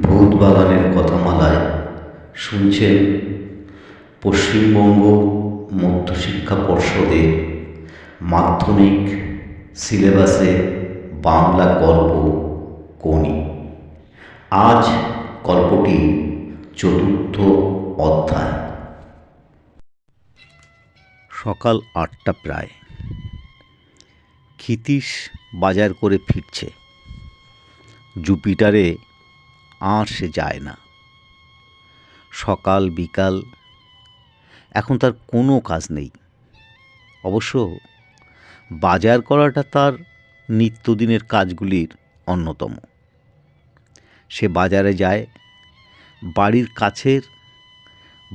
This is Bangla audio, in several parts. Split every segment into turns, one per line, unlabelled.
ভূত বাগানের কথামালায় শুনছেন পশ্চিমবঙ্গ মধ্যশিক্ষা পর্ষদের মাধ্যমিক সিলেবাসে বাংলা গল্প কোনি আজ গল্পটি চতুর্থ অধ্যায়। সকাল আটটা প্রায়। ক্ষিতীশ বাজার করে ফিরছে। জুপিটারে আর সে যায় না। সকাল, বিকাল, এখন তার কোনো কাজ নেই। অবশ্য বাজার করাটা তার নিত্যদিনের কাজগুলির অন্যতম। সে বাজারে যায়, বাড়ির কাছের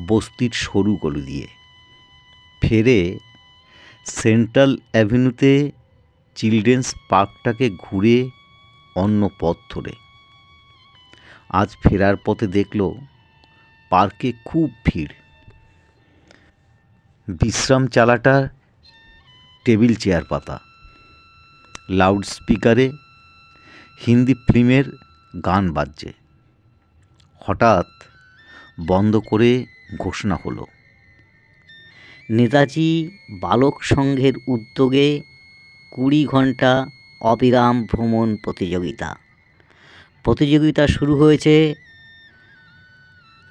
বস্তির সরু গলি দিয়ে। ফেরে সেন্ট্রাল অ্যাভিনিউতে চিলড্রেন্স পার্কটাকে ঘুরে অন্য পথ ধরে। আজ ফেরার পথে দেখল পার্কে খুব ভিড়। বিশ্রাম চালাটা টেবিল চেয়ার পাতা। লাউড স্পিকারে হিন্দি ফিল্মের গান বাজছে। হঠাৎ বন্ধ করে ঘোষণা হলো।
নেতাজি বালক সংঘের উদ্যোগে কুড়ি ঘণ্টা অবিরাম ভ্রমণ প্রতিযোগিতা। প্রতিযোগিতা শুরু হয়েছে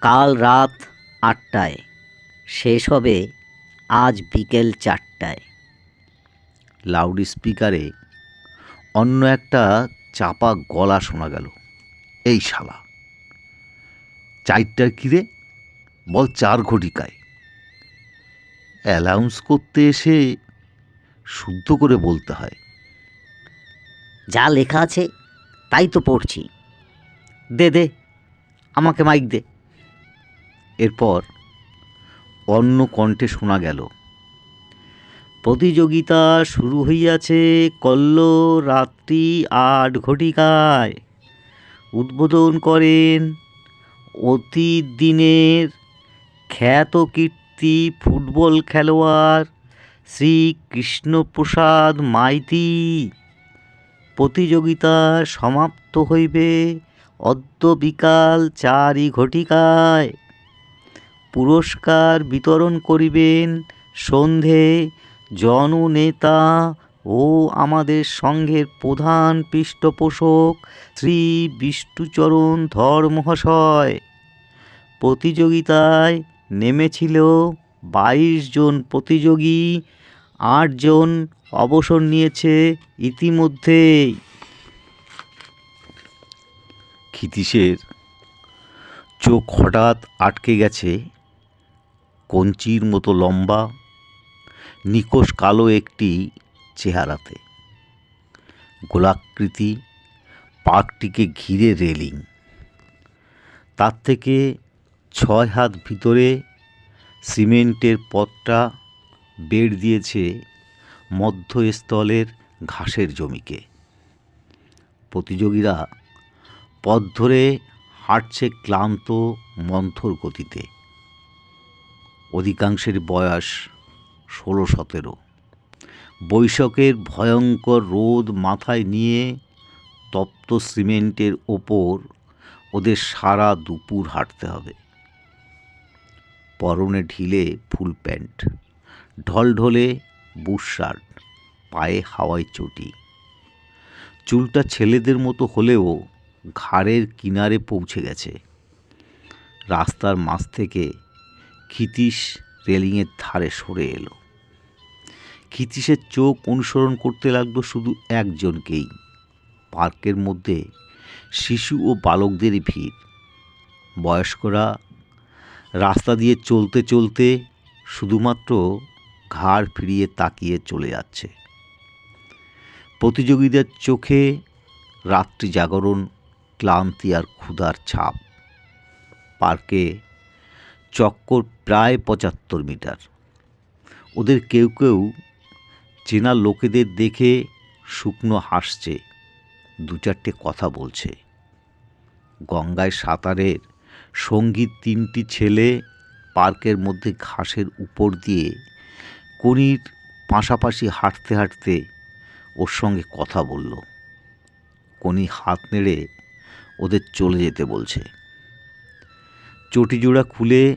কাল রাত আটটায়। শেষ হবে আজ বিকেল চারটায়।
লাউড স্পিকারে অন্য একটা চাপা গলা শোনা গেল। এই শালা। চারটার কিরে বল চার ঘটিকায়। অ্যালাউন্স করতে এসে শুদ্ধ করে বলতে হয়।
যা লেখা আছে তাই তো পড়ছি। দে দে, আমাকে মাইক দে।
এরপর অন্য কণ্ঠে শোনা গেল,
প্রতিযোগিতা শুরু হইয়াছে কল্ল রাত্রি আট ঘটিকায়। উদ্বোধন করেন অতীত দিনের খ্যাত কীর্তি ফুটবল খেলোয়াড় শ্রী কৃষ্ণপ্রসাদ মাইতি। প্রতিযোগিতা সমাপ্ত হইবে অদ্য বিকাল চারি ঘটিকায়। পুরস্কার বিতরণ করিবেন সন্ধে জননেতা ও আমাদের সংঘের প্রধান পৃষ্ঠপোষক শ্রী বিষ্ণুচরণ ধর মহাশয়। প্রতিযোগিতায় নেমেছিল বাইশ জন প্রতিযোগী আটজন অবসর নিয়েছে ইতিমধ্যেই।
ক্ষিতীশের চোখ হঠাৎ আটকে গেছে, কঞ্চির মতো লম্বা, নিকোষ কালো একটি চেহারাতে। গোলাকৃতি পার্কটিকে ঘিরে রেলিং। তার থেকে ছয় হাত ভিতরে সিমেন্টের পথটা বেড় দিয়েছে মধ্যস্থলের ঘাসের জমিকে। প্রতিযোগীরা পথ ধরে হাঁটছে ক্লান্ত, মন্থর গতিতে। অধিকাংশের বয়স ষোলো, সতেরো। বৈশাখের ভয়ঙ্কর রোদ মাথায় নিয়ে তপ্ত সিমেন্টের ওপর ওদের সারা দুপুর হাঁটতে হবে। পরনে ঢিলে ফুল প্যান্ট, ঢলঢলে বুশশার্ট পায়ে হাওয়াই চটি। চুলটা ছেলেদের মতো হলেও ঘাড়ের কিনারে পৌঁছে গেছে। রাস্তার মাঝ থেকে ক্ষিতীশ রেলিংয়ের ধারে সরে এলো। ক্ষিতীশের চোখ অনুসরণ করতে লাগল শুধু একজনকেই। পার্কের মধ্যে শিশু ও বালকদেরই ভিড়। বয়স্করা রাস্তা দিয়ে চলতে চলতে শুধুমাত্র ঘাড় ফিরিয়ে তাকিয়ে চলে যাচ্ছে। প্রতিযোগীদের চোখে রাত্রি জাগরণ ক্লান্তি আর ক্ষুধার ছাপ। পার্কে চক্কর প্রায় পঁচাত্তর মিটার। ওদের কেউ কেউ চেনা লোকেদের দেখে শুকনো হাসছে, দু চারটে কথা বলছে। গঙ্গায় সাঁতারের সংগীত তিনটি ছেলে পার্কের মধ্যে ঘাসের উপর দিয়ে কনির পাশাপাশি হাঁটতে হাঁটতে ওর সঙ্গে কথা বলল। কনি হাত নেড়ে ওদের চলে যেতে বলছে। চটিজোড়া খুলে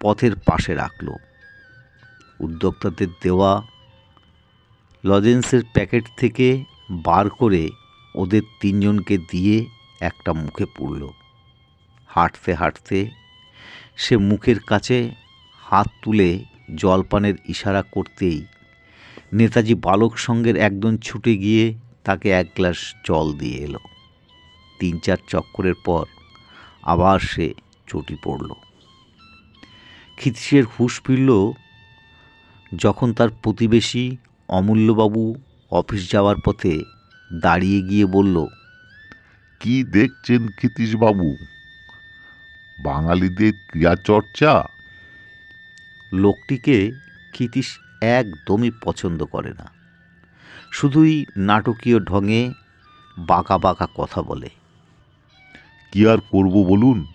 পথের পাশে রাখল। উদ্যোক্তাদের দেওয়া লজেন্সের প্যাকেট থেকে বার করে ওদের তিনজনকে দিয়ে একটা মুখে পুরল হাঁটতে হাঁটতে সে মুখের কাছে হাত তুলে জলপানের ইশারা করতেই নেতাজি বালক সঙ্গের একজন ছুটে গিয়ে তাকে এক গ্লাস জল দিয়ে এলো। তিন চার চক্করের পর আবার সে চটি পড়ল। খিতিশের হুঁশ ফিরল যখন তার প্রতিবেশী অমূল্যবাবু অফিস যাওয়ার পথে দাঁড়িয়ে গিয়ে বলল
কি দেখছেন বাবু বাঙালিদের ক্রিয়াচর্চা?
লোকটিকে ক্ষিতীশ একদমই পছন্দ করে না। শুধুই নাটকীয় ঢঙে বাঁকা বাঁকা কথা বলে।
কি আর করব বলুন?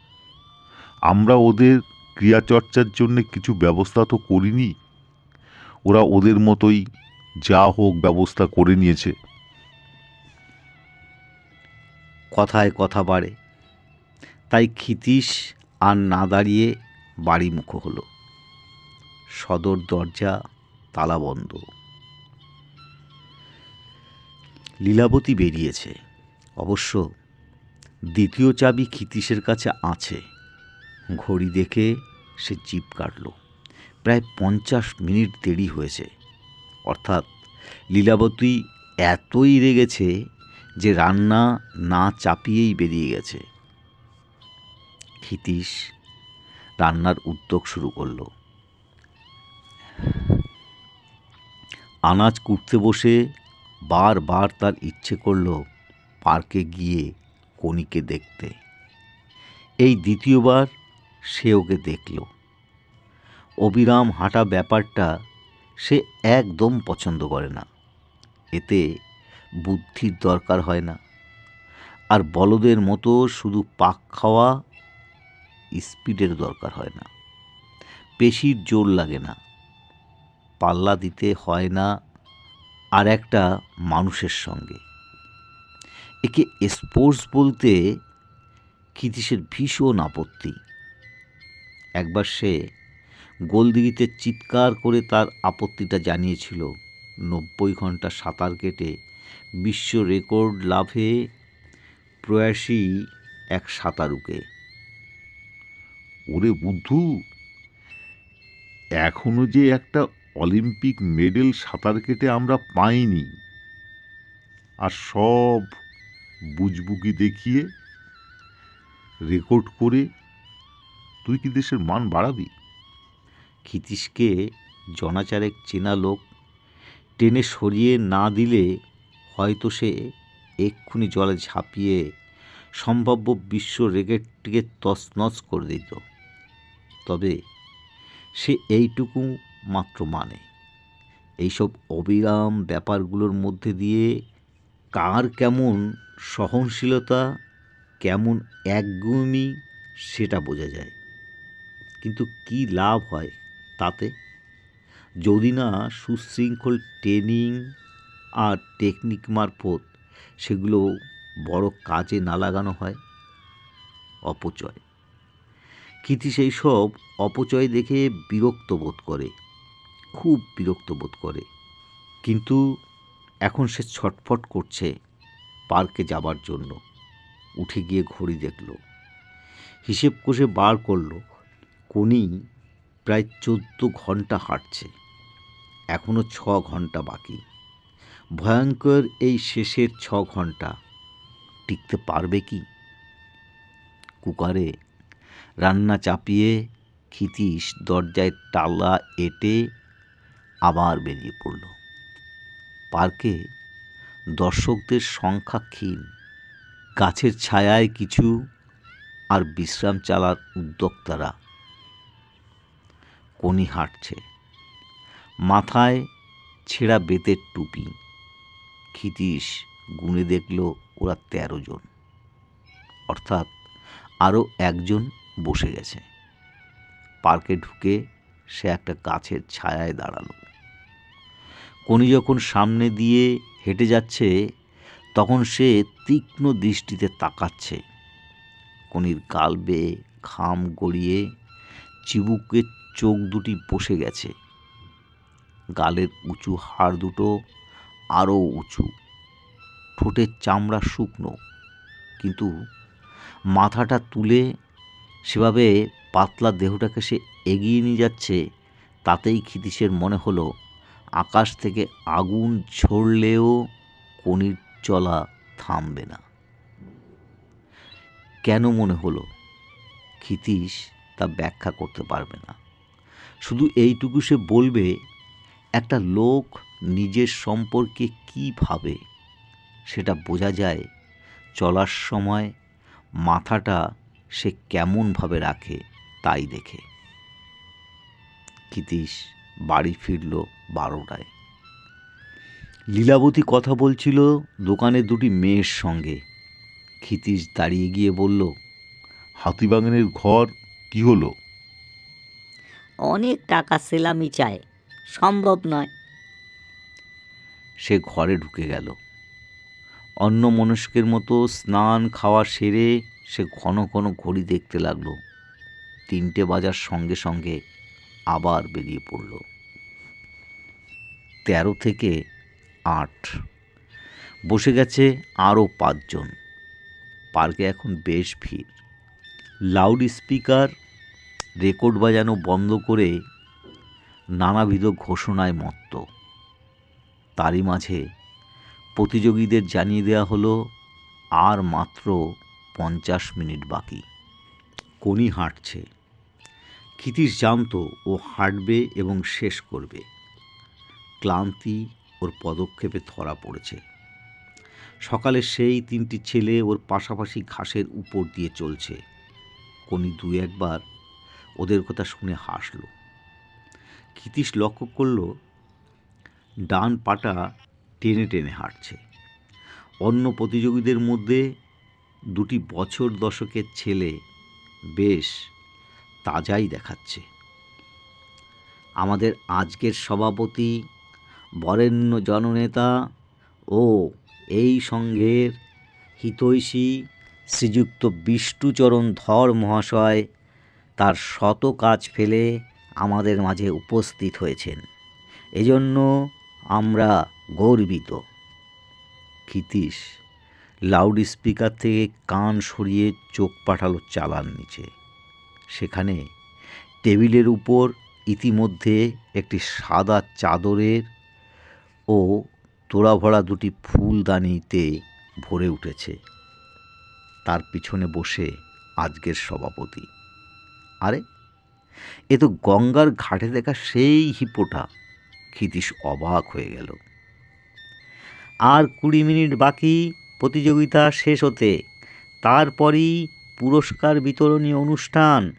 আমরা ওদের ক্রিয়াচর্চার জন্য কিছু ব্যবস্থা তো করিনি। ওরা ওদের মতোই যা হোক ব্যবস্থা করে নিয়েছে।
কথায় কথা বাড়ে। তাই ক্ষিতীশ আর না দাঁড়িয়ে বাড়ি মুখ হলো। সদর দরজা, তালা বন্ধ। লীলাবতী বেরিয়েছে। অবশ্য দ্বিতীয় চাবি ক্ষিতীশের কাছে আছে। ঘড়ি দেখে সে জিপ কাটল। প্রায় পঞ্চাশ মিনিট দেরি হয়েছে। অর্থাৎ লীলাবতী এতই রেগেছে যে রান্না না চাপিয়েই বেরিয়ে গেছে। ক্ষিতীশ রান্নার উদ্যোগ শুরু করল। আনাজ কুটতে বসে বারবার তার ইচ্ছে করল পার্কে গিয়ে কণিকে দেখতে। এই দ্বিতীয়বার সে ওকে দেখল। অবিরাম হাঁটা ব্যাপারটা সে একদম পছন্দ করে না। এতে বুদ্ধির দরকার হয় না। আর বলদের মতো শুধু পাক খাওয়া স্পিডের দরকার হয় না। পেশির জোর লাগে না। পাল্লা দিতে হয় না আর একটা মানুষের সঙ্গে। একে স্পোর্টস বলতে ক্ষিতীশের ভীষণ আপত্তি। একবার সে গোলদিঘিতে চিৎকার করে তার আপত্তিটা জানিয়েছিল। নব্বই ঘণ্টা সাঁতার কেটে বিশ্ব রেকর্ড লাভে প্রয়াসী এক সাঁতারুকে।
ওরে বুদ্ধু, এখনও যে একটা অলিম্পিক মেডেল সাঁতার কেটে আমরা পাইনি। আর সব বুজবুকি দেখিয়ে রেকর্ড করে তুই কি দেশের মান বাড়াবি?
ক্ষিতীশকে জনাচারেক চেনা লোক টেনে সরিয়ে না দিলে হয়তো সে এক্ষুনি জলে ঝাঁপিয়ে সম্ভাব্য বিশ্ব রেকেটটিকে তছনছ করে দিত। তবে সে এইটুকু মাত্র মানে। এইসব অবিরাম ব্যাপারগুলোর মধ্যে দিয়ে কার কেমন সহনশীলতা, কেমন একগুমি সেটা বোঝা যায়। কিন্তু কি লাভ হয় তাতে? যদি না সুশৃঙ্খল ট্রেনিং আর টেকনিক মারফত সেগুলো বড় কাজে না লাগানো হয়, অপচয়। কীতি সেই সব অপচয় দেখে বিরক্ত বোধ করে, খুব বিরক্ত বোধ করে। কিন্তু এখন সে ছটফট করছে পার্কে যাবার জন্য। উঠে গিয়ে ঘড়ি দেখল। হিসেব কষে বার করল, কোনি, প্রায় চোদ্দ ঘণ্টা হাঁটছে। এখনও ছ ঘণ্টা বাকি। ভয়ঙ্কর এই শেষের ছ ঘণ্টা। টিকতে পারবে কি? কুকারে রান্না চাপিয়ে ক্ষিতীশ দরজায় টালা এঁটে আবার বেরিয়ে পড়ল। পার্কে দর্শকদের সংখ্যা ক্ষীণ। গাছের ছায়ায় কিছু আর বিশ্রাম চালার উদ্যোক্তারা কোনি হাঁটছে। মাথায় ছেঁড়া বেতের টুপি। ক্ষিতীশ গুনে দেখল ওরা তেরো জন। অর্থাৎ আরও একজন বসে গেছে। পার্কে ঢুকে সে একটা গাছের ছায়ায় দাঁড়াল। কোনি যখন সামনে দিয়ে হেঁটে যাচ্ছে, তখন সে তীক্ষ্ণ দৃষ্টিতে তাকাচ্ছে। কনির গাল বেয়ে ঘাম গড়িয়ে চিবুকের চোখ দুটি বসে গেছে। গালের উঁচু হাড় দুটো আরও উঁচু। ঠোঁটের চামড়া শুকনো। কিন্তু মাথাটা তুলে সেভাবে পাতলা দেহটাকে সে এগিয়ে নিয়ে যাচ্ছে, তাতেই ক্ষিতীশের মনে হলো আকাশ থেকে আগুন ঝরলেও কনির চলা থামবে না। কেন মনে হলো? ক্ষিতীশ তা ব্যাখ্যা করতে পারবে না। শুধু এইটুকু সে বলবে, একটা লোক নিজের সম্পর্কে কী ভাবে সেটা বোঝা যায় চলার সময় মাথাটা সে কেমনভাবে রাখে তাই দেখে। ক্ষিতীশ বাড়ি ফিরল বারোটায়। লীলাবতী কথা বলছিল দোকানে দুটি মেয়ের সঙ্গে। ক্ষিতীশ দাঁড়িয়ে গিয়ে বলল
হাতিবাগানের ঘর কি হলো?
অনেক টাকা সেলামি চায় সম্ভব নয়।
সে ঘরে ঢুকে গেল। অন্য মনস্কের মতো স্নান খাওয়া সেরে সে ঘন ঘন ঘড়ি দেখতে লাগল। তিনটে বাজার সঙ্গে সঙ্গে আবার বেরিয়ে পড়ল। তেরো থেকে আট। বসে গেছে আরও পাঁচজন। পার্কে এখন বেশ ভিড়। লাউড স্পিকার, রেকর্ড বাজানো বন্ধ করে নানাবিধ ঘোষণায় মত্ত। তারই মাঝে প্রতিযোগীদের জানিয়ে দেওয়া হলো, আর মাত্র পঞ্চাশ মিনিট বাকি। কোনি হাঁটছে। ক্ষিতীশ জানতো ও হাঁটবে এবং শেষ করবে। ক্লান্তি ওর পদক্ষেপে ধরা পড়েছে। সকালে সেই তিনটি ছেলে ওর পাশাপাশি ঘাসের উপর দিয়ে চলছে। কোনি দু একবার ওদের কথা শুনে হাসল। ক্ষিতীশ লক্ষ্য করল, ডান পাটা টেনে টেনে হাঁটছে। অন্য প্রতিযোগীদের মধ্যে দুটি বছর দশকের ছেলে বেশ তাজাই দেখাচ্ছে। আমাদের আজকের সভাপতি বরেণ্য জননেতা ও এই সংঘের হিতৈষী শ্রীযুক্ত বিষ্ণুচরণ ধর মহাশয় তার শত কাজ ফেলে আমাদের মাঝে উপস্থিত হয়েছেন। এজন্য আমরা গর্বিত। ক্ষিতীশ লাউড স্পিকার থেকে কান সরিয়ে চোখ পাঠালো চালার নিচে। সেখানে টেবিলের উপর ইতিমধ্যে একটি সাদা চাদরের ও তোড়া ভরা দুটি ফুলদানিতে ভরে উঠেছে। তার পিছনে বসে আজকের সভাপতি। আরে, এ তো গঙ্গার ঘাটে দেখা সেই হিপোটা। ক্ষিতীশ অবাক হয়ে গেল। আর কুড়ি মিনিট বাকি, প্রতিযোগিতা শেষ হতে। তারপরই পুরস্কার বিতরণী অনুষ্ঠান।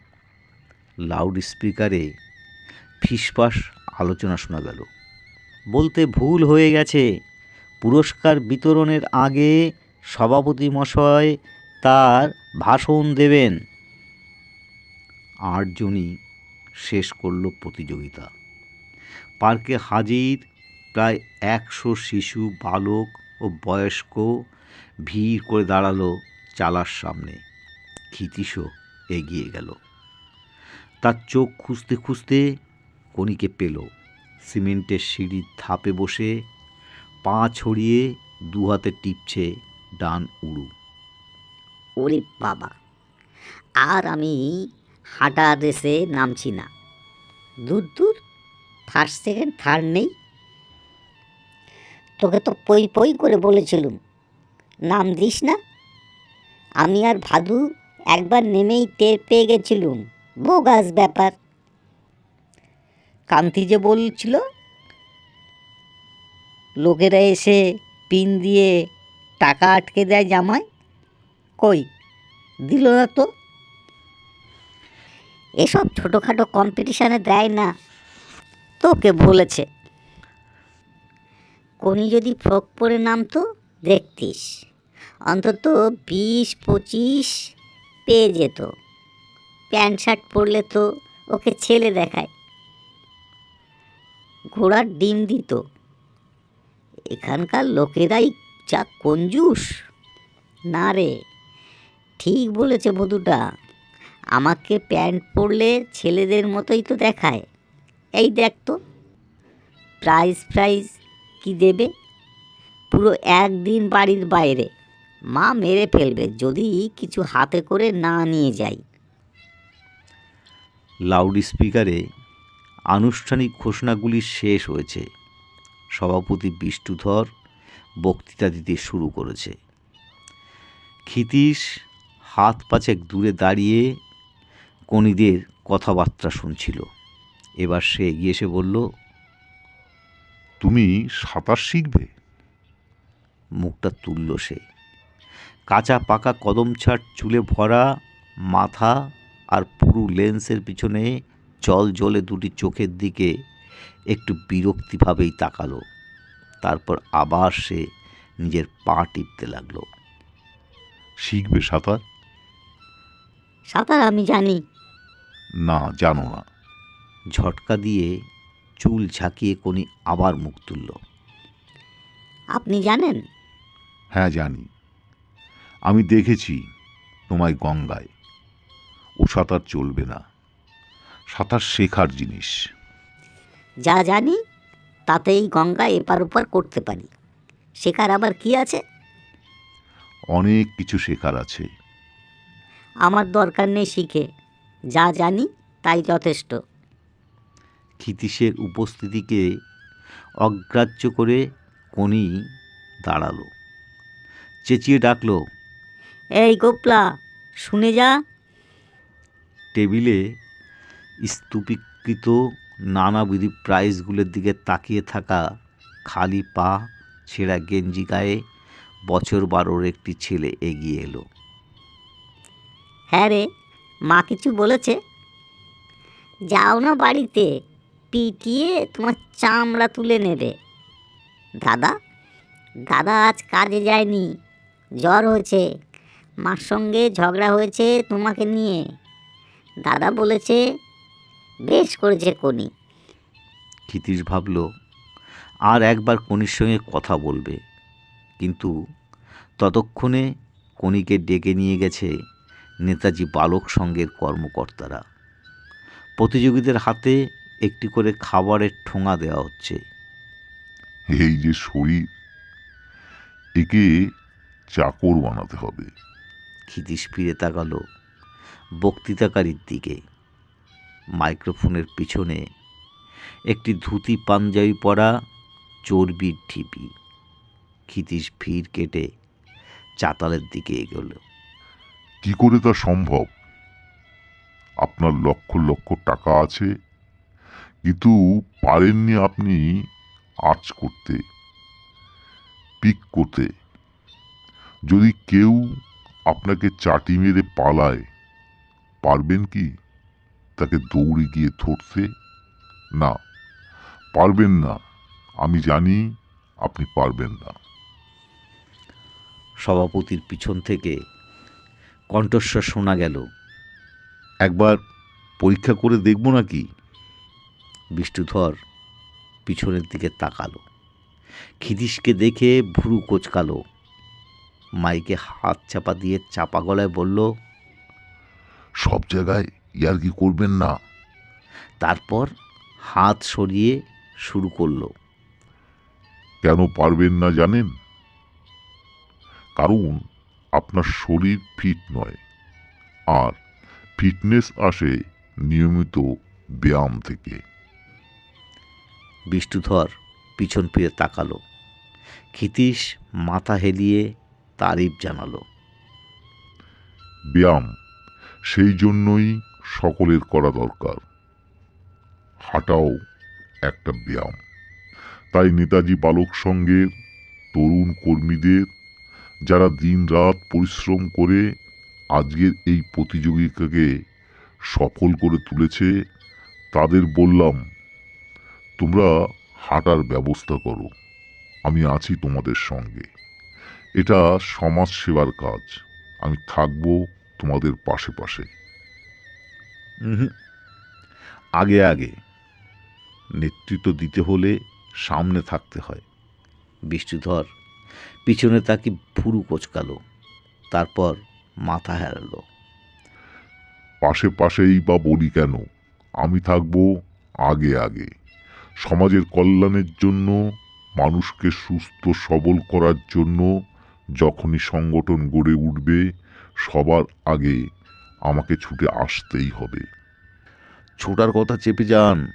লাউড স্পিকারে ফিসফাস আলোচনা শোনা গেল। বলতে ভুল হয়ে গেছে। পুরস্কার বিতরণের আগে সভাপতি মশাই তার ভাষণ দেবেন। আটজনই শেষ করল প্রতিযোগিতা। পার্কে হাজির প্রায় একশো শিশু, বালক ও বয়স্ক ভিড় করে দাঁড়াল চালার সামনে। ক্ষিতীশও এগিয়ে গেল। তার চোখ খুঁজতে খুঁজতে কণিকে পেল। সিমেন্টের সিঁড়ির ধাপে বসে পা ছড়িয়ে দু হাতে টিপছে ডান উড়ু
ওরে বাবা, আর আমি হাঁটা রেসে নামছি না। দূর দূর ফার্স্ট সেকেন্ড থার্ড নেই। তোকে তো পই পই করে বলেছিলুম, নাম দিস না। আমি আর ভাদু একবার নেমেই টের পেয়ে গেছিলুম। বোগাস ব্যাপার। কান্তি যে বলছিল লোকেরা এসে পিন দিয়ে টাকা আটকে দেয় জামায় কই দিল না তো? এসব ছোটোখাটো কম্পিটিশানে দেয় না। তোকে বলেছে। কোনি যদি ফ্রক পরে নামতো দেখতিস। অন্তত বিশ পঁচিশ পেয়ে যেত। প্যান্ট শার্ট পরলে তো ওকে ছেলে দেখায়। ঘোড়ার ডিম দিত। এখানকার লোকেরাই যা কঞ্জুস। না রে, ঠিক বলেছে বধুটা। আমাকে প্যান্ট পরলে ছেলেদের মতোই তো দেখায়। এই দেখ তো প্রাইজ প্রাইজ কি দেবে? পুরো একদিন বাড়ির বাইরে। মা মেরে ফেলবে যদি কিছু হাতে করে না নিয়ে যাই
লাউড স্পিকারে আনুষ্ঠানিক ঘোষণাগুলি শেষ হয়েছে। সভাপতি বিষ্ণুধর বক্তৃতা দিতে শুরু করেছে। ক্ষিতীশ হাত পাচেক দূরে দাঁড়িয়ে কনিদের কথাবার্তা শুনছিল। এবার সে এগিয়ে এসে বলল
তুমি সাঁতার শিখবে?
মুখটা তুলল সে। কাঁচা পাকা কদম ছাট চুলে ভরা মাথা আর পুরু লেন্সের পিছনে জল জলে দুটি চোখের দিকে একটু বিরক্তিভাবেই তাকালো। তারপর আবার সে নিজের পা টিপতে লাগল।
শিখবে সাঁতার?
সাঁতার আমি জানি।
না জানো না।
ঝটকা দিয়ে চুল ঝাঁকিয়ে কোনি আবার মুখ তুলল।
আপনি জানেন?
হ্যাঁ জানি। আমি দেখেছি তোমায় গঙ্গায়। ও সাঁতার চলবে না। সাঁতার শেখার জিনিস।
যা জানি তাতেই গঙ্গা এপার ওপার করতে পারি। শেখার আবার কি আছে?
অনেক কিছু শেখার আছে।
আমার দরকার নেই শিখে। যা জানি তাই যথেষ্ট।
ক্ষিতীশের উপস্থিতিকে অগ্রাহ্য করে কোনি দাঁড়াল। চেঁচিয়ে ডাকলো
এই গোপলা শুনে যা।
টেবিলে স্তূপীকৃত নানাবিধি প্রাইজগুলোর দিকে তাকিয়ে থাকা খালি পা ছেঁড়া গেঞ্জি গায়ে বছর বারোর একটি ছেলে এগিয়ে এলো।
হ্যাঁ রে মা কিছু বলেছে? যাও না বাড়িতে পিটিয়ে তোমার চামড়া তুলে নেবে। দাদা দাদা আজ কাজে যায়নি জ্বর হয়েছে। মার সঙ্গে ঝগড়া হয়েছে তোমাকে নিয়ে। দাদা বলেছে বেশ করেছে কোনি।
ক্ষিতীশ ভাবল আর একবার কনির সঙ্গে কথা বলবে। কিন্তু ততক্ষণে কনিকে ডেকে নিয়ে গেছে নেতাজি বালক সংঘের কর্মকর্তারা। প্রতিযোগীদের হাতে একটি করে খাবারের ঠোঙা দেওয়া হচ্ছে।
এই যে শরীর একে চাকর বানাতে হবে।
ক্ষিতীশ ফিরে তাকালো বক্তৃতাকারীর দিকে। মাইক্রোফোনের পিছনে একটি ধুতি পাঞ্জাবি পরা চর্বির ঢিপি। ক্ষিতীশ ভিড় কেটে চাতালের দিকে এগোল।
কি করে তা সম্ভব? আপনার লক্ষ লক্ষ টাকা আছে, কিন্তু পারেননি আপনি আর্চ করতে, পিক করতে। যদি কেউ আপনাকে চাটি মেরে পালায়। পারবেন কি? তাকে দৌড়ে গিয়ে ধরতে? না, পারবেন না। আমি জানি আপনি পারবেন না।
সভাপতির পিছন থেকে কণ্ঠস্বর শোনা গেল, একবার পরীক্ষা করে দেখব নাকি? বিষ্ণুধর পিছনের দিকে তাকালো। খিদিসকে দেখে ভুরু কোচকালো। মাইকে হাত চাপা দিয়ে চাপা গলায় বলল
সব জায়গায় ইয়ার্কি করবেন না?
তারপর হাত সরিয়ে শুরু করল।
কেন পারবেন না জানেন? কারণ আপনার শরীর ফিট নয়। আর ফিটনেস আসে নিয়মিত ব্যায়াম থেকে।
বিষ্ণুধর পিছন ফিরে তাকালো। ক্ষিতীশ মাথা হেলিয়ে তারিফ জানালো।
ব্যায়াম, সেই জন্যই সকলের করা দরকার। হাঁটাও একটা ব্যায়াম। তাই নেতাজি বালক সংঘের তরুণ কর্মীদের, যারা দিনরাত পরিশ্রম করে আজকের এই প্রতিযোগিতাকে সফল করে তুলেছে, তাদের বললাম, তোমরা হাঁটার ব্যবস্থা করো। আমি আছি তোমাদের সঙ্গে। এটা সমাজ সেবার কাজ। আমি থাকব তোমাদের পাশে পাশে।
আগে আগে নেতৃত্ব দিতে হলে সামনে থাকতে হয়। বিষ্ণুধর পিছনে তাকে ভুরু কোচকালো তারপর মাথা হেরালো।
পাশে পাশেই বা বলি কেন? আমি থাকব আগে আগে। সমাজের কল্যাণের জন্য মানুষকে সুস্থ সবল করার জন্য যখনই সংগঠন গড়ে উঠবে সবার আগে আমাকে ছুটে আসতেই হবে।
ছোটার কথা চেপে যান।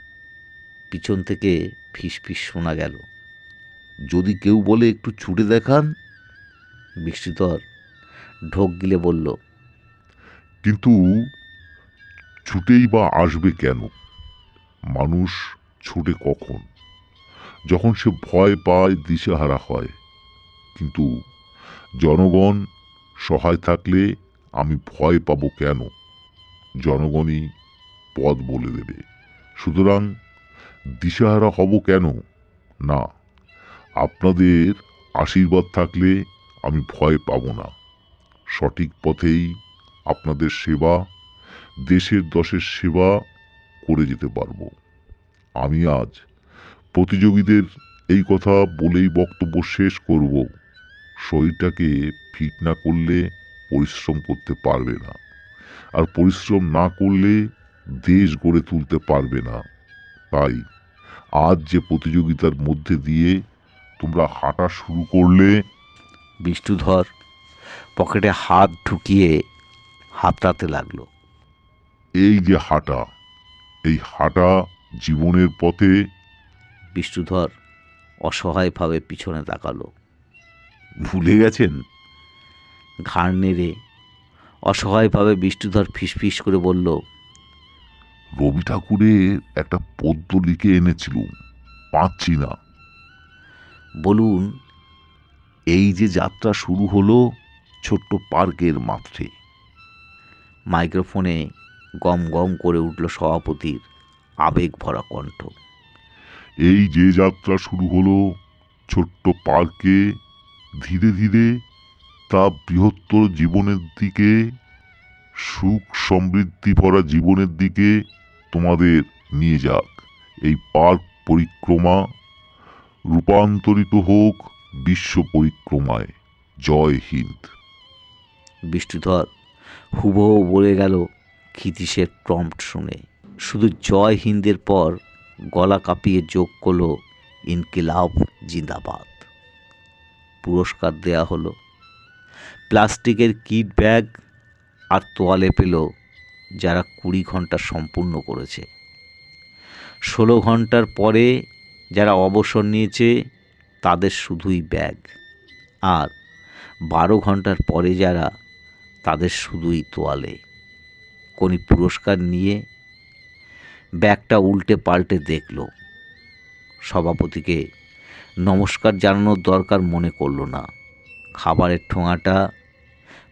পিছন থেকে ফিস ফিস শোনা গেল। যদি কেউ বলে একটু ছুটে দেখান বৃষ্টিধর ঢোক গিলে বলল
কিন্তু ছুটেই বা আসবে কেন? মানুষ ছুটে কখন? যখন সে ভয় পায় দিশেহারা হয়। কিন্তু জনগণ সহায় থাকলে আমি ভয় পাবো কেন? জনগণই পথ বলে দেবে। সুতরাং দিশাহারা হব কেন? না, আপনাদের আশীর্বাদ থাকলে আমি ভয় পাব না। সঠিক পথেই আপনাদের সেবা, দেশের দশের সেবা করে যেতে পারব। আমি আজ প্রতিযোগীদের এই কথা বলেই বক্তব্য শেষ করব। শরীরটাকে ফিট না করলে পরিশ্রম করতে পারবে না। আর পরিশ্রম না করলে দেশ গড়ে তুলতে পারবে না। তাই আজ যে প্রতিযোগিতার মধ্যে দিয়ে তোমরা হাঁটা শুরু করলে
বিষ্ণুধর পকেটে হাত ঢুকিয়ে হাতড়াতে লাগল।
এই যে হাঁটা এই হাঁটা জীবনের পথে
বিষ্ণুধর অসহায়ভাবে পিছনে তাকালো। ভুলে গেছেন? ঘাড় নেড়ে অসহায়ভাবে বিষ্ণুধর ফিসফিস করে বলল
রবি ঠাকুরের একটা পদ্য লিখে এনেছিলুম পাচ্ছি না।
বলুন। এই যে যাত্রা শুরু হলো ছোট্ট পার্কের মাঠে। মাইক্রোফোনে গম গম করে উঠল সভাপতির আবেগ ভরা কণ্ঠ।
এই যে যাত্রা শুরু হলো ছোট্ট পার্কে ধীরে ধীরে তা বৃহত্তর জীবনের দিকে, সুখ সমৃদ্ধি ভরা জীবনের দিকে তোমাদের নিয়ে যাক। এই পার্ক পরিক্রমা রূপান্তরিত হোক বিশ্ব পরিক্রমায়। জয় হিন্দ।
বিষ্ণুধর, হুবহু বলে গেল ক্ষিতীশের প্রম্পট শুনে। শুধু জয় হিন্দের পর গলা কাঁপিয়ে যোগ করল ইনকিলাব জিন্দাবাদ। পুরস্কার দেয়া হলো। প্লাস্টিকের কিট ব্যাগ আর তোয়ালে পেল যারা কুড়ি ঘণ্টা সম্পূর্ণ করেছে। ষোলো ঘণ্টার পরে যারা অবসর নিয়েছে, তাদের শুধুই ব্যাগ। আর বারো ঘণ্টার পরে যারা, তাদের শুধুই তোয়ালে। কোনি পুরস্কার নিয়ে ব্যাগটা উল্টে পাল্টে দেখল। সভাপতিকে নমস্কার জানানোর দরকার মনে করল না। খাবারের ঠোঙাটা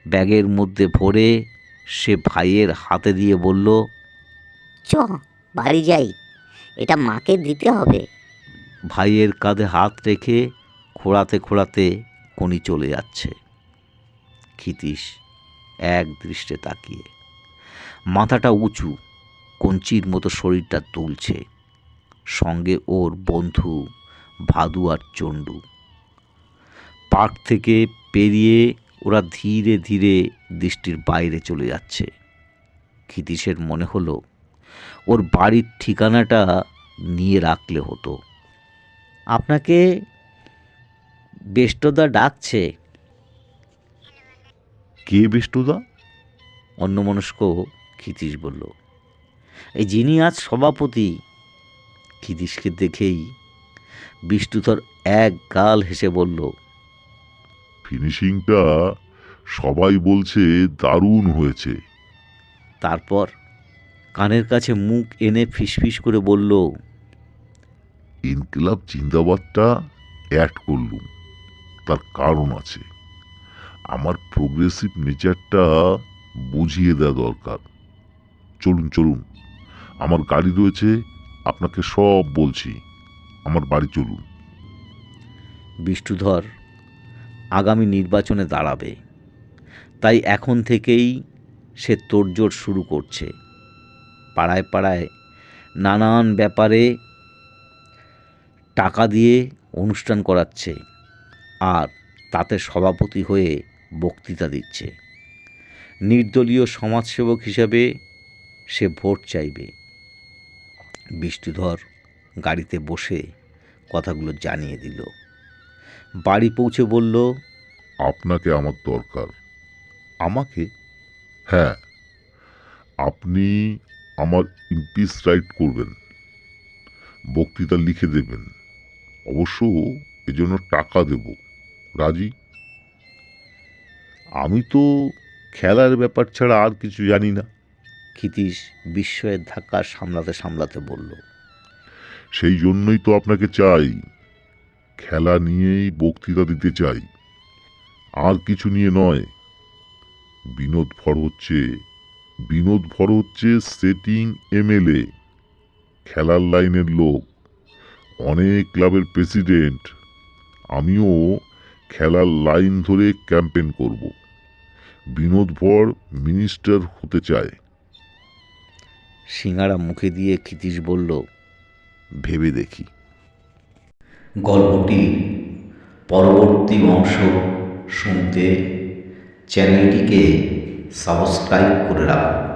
ব্যাগের মধ্যে ভরে সে ভাইয়ের হাতে দিয়ে বলল
চ বাড়ি যাই এটা মাকে দিতে হবে।
ভাইয়ের কাঁধে হাত রেখে খোড়াতে খোড়াতে কোনি চলে যাচ্ছে। ক্ষিতীশ এক দৃষ্টে তাকিয়ে মাথাটা উঁচু কঞ্চির মতো শরীরটা তুলছে সঙ্গে ওর বন্ধু ভাদু আর চণ্ডু। পার্ক থেকে পেরিয়ে ওরা ধীরে ধীরে দৃষ্টির বাইরে চলে যাচ্ছে। ক্ষিতীশের মনে হলো ওর বাড়ির ঠিকানাটা নিয়ে রাখলে হতো। আপনাকে বেষ্টদা ডাকছে।
কে বেষ্টদা?
অন্যমনস্ক ক্ষিতীশ বলল এই যিনি আজ সভাপতি ক্ষিতীশকে দেখেই বিষ্ণুধর এক গাল হেসে বলল
ফিনিশিংটা সবাই বলছে দারুণ হয়েছে।
তারপর কানের কাছে মুখ এনে ফিসফিস করে বলল
ইনকিলাব জিন্দাবাদটা অ্যাড করলুম তার কারণ আছে। আমার প্রোগ্রেসিভ নেচারটা বুঝিয়ে দেওয়া দরকার। চলুন চলুন আমার গাড়ি রয়েছে আপনাকে সব বলছি। আমার বাড়ি চলুন।
বিষ্ণুধর, আগামী নির্বাচনে দাঁড়াবে। তাই এখন থেকেই সে তোড়জোড় শুরু করছে। পাড়ায় পাড়ায় নানান ব্যাপারে টাকা দিয়ে অনুষ্ঠান করাচ্ছে আর তাতে সভাপতি হয়ে বক্তৃতা দিচ্ছে। নির্দলীয় সমাজসেবক হিসাবে সে ভোট চাইবে। বিষ্ণুধর গাড়িতে বসে কথাগুলো জানিয়ে দিল। বাড়ি পৌঁছে বলল
আপনাকে আমার দরকার। আমাকে? হ্যাঁ আপনি আমার ইম্পিস রাইট করবেন। বক্তৃতা লিখে দেবেন। অবশ্য এজন্য টাকা দেব। রাজি? আমি তো খেলার ব্যাপার ছাড়া আর কিছু জানি না।
ক্ষিতীশ বিস্ময়ের ধাক্কা সামলাতে সামলাতে বলল
সেই জন্যই তো আপনাকে চাই। খেলা নিয়েই বক্তৃতা দিতে চাই। আর কিছু নিয়ে নয়। বিনোদ ভর হচ্ছে, বিনোদ ভর হচ্ছে সেটিং এমএলএ, খেলার লাইনের লোক, অনেক ক্লাবের প্রেসিডেন্ট। আমিও খেলার লাইন ধরে ক্যাম্পেন করব। বিনোদ ভর মিনিস্টার হতে চায়।
সিঙ্গারা মুখে দিয়ে ক্ষিতীশ বলল
ভেবে দেখি।
গল্পটি পরবর্তী অংশ শুনতে চ্যানেলটিকে সাবস্ক্রাইব করে রাখুন।